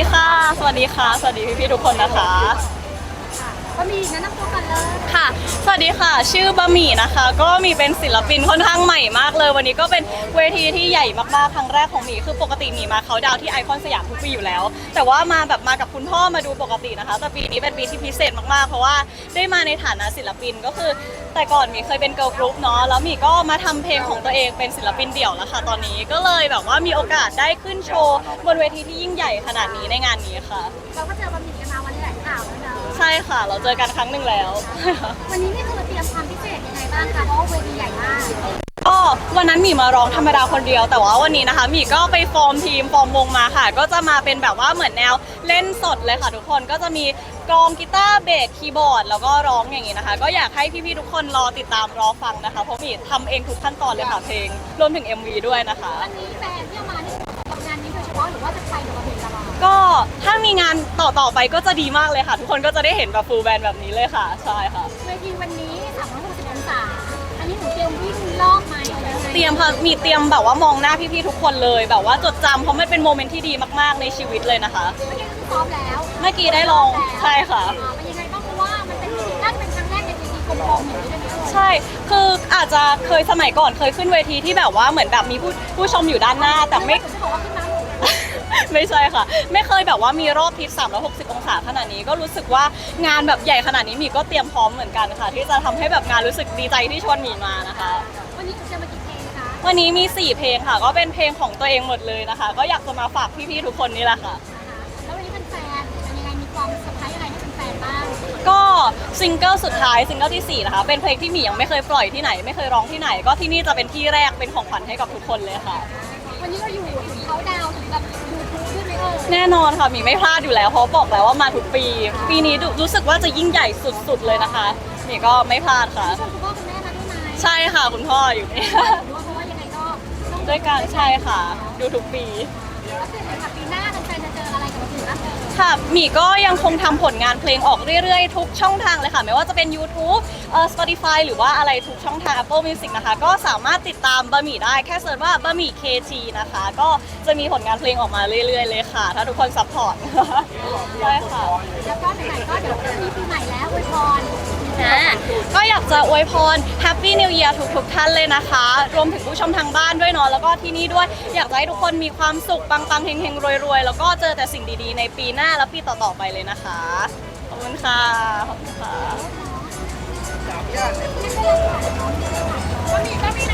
ดีค่ะ สวัสดีค่ะ สวัสดีพี่ๆทุกคนนะคะ ก็มีแนะนำตัวกันเลยค่ะ สวัสดีค่ะ ชื่อบะหมี่นะคะ ก็มีเป็นศิลปินค่อนข้างใหม่มากเลย วันนี้ก็เป็นเวทีที่ใหญ่มากๆ ครั้งแรกของหมี คือปกติหมีมาเขาดาวน์ที่ไอคอนสยามทุกปีอยู่แล้ว แต่ว่ามาแบบมากับคุณพ่อมาดูปกตินะคะ แต่ปีนี้เป็นปีที่พิเศษมากๆ เพราะว่าได้มาในฐานะศิลปินก็คือ แต่ก่อนหมีเคยเป็นเกิร์ลกรุ๊ปเนาะ แล้วหมีก็มาทำเพลงของตัวเองเป็นศิลปินเดี่ยวแล้วค่ะ ตอนนี้ก็เลยแบบว่ามีโอกาสได้ขึ้นโชว์บนเวทีที่ยิ่งใหญ่ขนาดนี้ในงานนี้ค่ะ เราก็เจอบะหมี่กันมาวัน ค่ะ เราเจอกันครั้งหนึ่งแล้ว วันนี้นี่คือเตรียมความพิเศษยังไงบ้างคะเพราะว่าเวทีใหญ่มากก็วันนั้นหมีมาร้องธรรมดาคนเดียว แต่ว่าวันนี้นะคะหมีก็ไปฟอร์มทีมฟอร์มวงมาค่ะ ก็จะมาเป็นแบบว่าเหมือนแนวเล่นสดเลยค่ะ ทุกคนก็จะมีกลองกีตาร์เบสคีย์บอร์ด แล้วก็ร้องอย่างนี้นะคะ ก็อยากให้พี่ๆทุกคนรอติดตามรอฟังนะคะเพราะหมีทำเองทุกขั้นตอนเลยค่ะเพลงรวมถึง MV ด้วยนะคะ วันนี้แฟนที่เอามานี่ทำงานนี้โดยเฉพาะหรือว่าจะไปกับบะหมี่ตลอดก็ถ้า มีงานต่อๆไปก็จะดีมากเลยค่ะ ทุกคนก็จะได้เห็นแบบฟูลแบนด์แบบนี้เลยค่ะ ใช่ค่ะ เวทีวันนี้360องศา อันนี้หนูเตรียมวิ่งรอบไหมหรือยังไงเตรียมค่ะมีเตรียมแบบว่ามองหน้าพี่ๆทุกคนเลย แบบว่าจดจำเพราะมันเป็นโมเมนต์ที่ดีมากๆในชีวิตเลยนะคะ เมื่อกี้คือซ้อมแล้วเมื่อกี้ได้ลองใช่ค่ะ อ่าเป็นยังไงบ้างเพราะว่ามันเป็นน่าจะเป็นครั้งแรกในเวทีกลมๆอย่างนี้เลยนะใช่ คืออาจจะเคยสมัยก่อนเคยขึ้นเวทีที่แบบว่าเหมือนแบบมีผู้ผู้ชมอยู่ด้านหน้าแต่ไม่จะบอกว่าขึ้นมาหนู ไม่ใช่ค่ะ ไม่เคยแบบว่ามีรอบทิศ360 องศาขนาดนี้ก็รู้สึกว่างานแบบใหญ่ขนาดนี้หมีก็เตรียมพร้อมเหมือนกันค่ะ ที่จะทำให้แบบงานรู้สึกดีใจที่ชวนหมีมานะคะ วันนี้จะมากี่เพลงคะวันนี้มี 4 เพลงค่ะ ก็เป็นเพลงของตัวเองหมดเลยนะคะ ก็อยากจะมาฝากพี่ๆทุกคนนี่แหละค่ะ แล้ววันนี้เป็นแฟนเป็นยังไงมีความเซอร์ไพรส์อะไรให้เป็นแฟนบ้างก็ซิงเกิลสุดท้ายซิงเกิลที่ 4 นะคะ เป็นเพลงที่หมียังไม่เคยปล่อยที่ไหน ไม่เคยร้องที่ไหน ก็ที่นี่จะเป็นที่แรกเป็นของขวัญให้กับทุกคนเลยค่ะ วันนี้เราอยู่ถึงเขาดาวน์ ถึงแบบยูทูบด้วยไหมเอ่ยแน่นอนค่ะหมีไม่พลาดอยู่แล้วเพราะบอกแล้วว่ามาทุกปี ปีนี้ดูรู้สึกว่าจะยิ่งใหญ่สุดๆเลยนะคะหมีก็ไม่พลาดค่ะ ชวนคุณพ่อคุณแม่มาด้วยไหมใช่ค่ะคุณพ่ออยู่นี่ หรือว่าเพราะว่ายังไงก็ต้องด้วยกันใช่ค่ะ ดูทุกปี ก็คือในปีหน้า ค่ะหมีก็ยังคงทำผลงานเพลงออกเรื่อยๆ ทุกช่องทางเลยค่ะ ไม่ว่าจะเป็น YouTube เอ่อ Spotify หรือว่าอะไรทุกช่องทาง Apple Music นะคะ ก็สามารถติดตามบะหมี่ได้แค่เสิร์ชว่าบะหมี่ KT นะคะ ก็จะมีผลงานเพลงออกมาเรื่อยๆ เลยค่ะ ถ้าทุกคนซัพพอร์ต ใช่ค่ะ แล้วก็ไหนๆก็เดี๋ยวจะมีปีใหม่แล้วอวยพร อ่าก็อยากจะอวยพร Happy New Year ทุกๆท่านเลยนะคะ รวมถึงผู้ชมทางบ้านด้วยเนาะแล้วก็ที่นี่ด้วยอยากจะให้ทุกคนมีความสุขปังๆเฮงๆรวยๆ แล้วก็เจอแต่สิ่งดีๆ ในปีหน้าและปีต่อๆไปเลยนะคะ ขอบคุณค่ะขอบคุณค่ะ ก็มีก็มี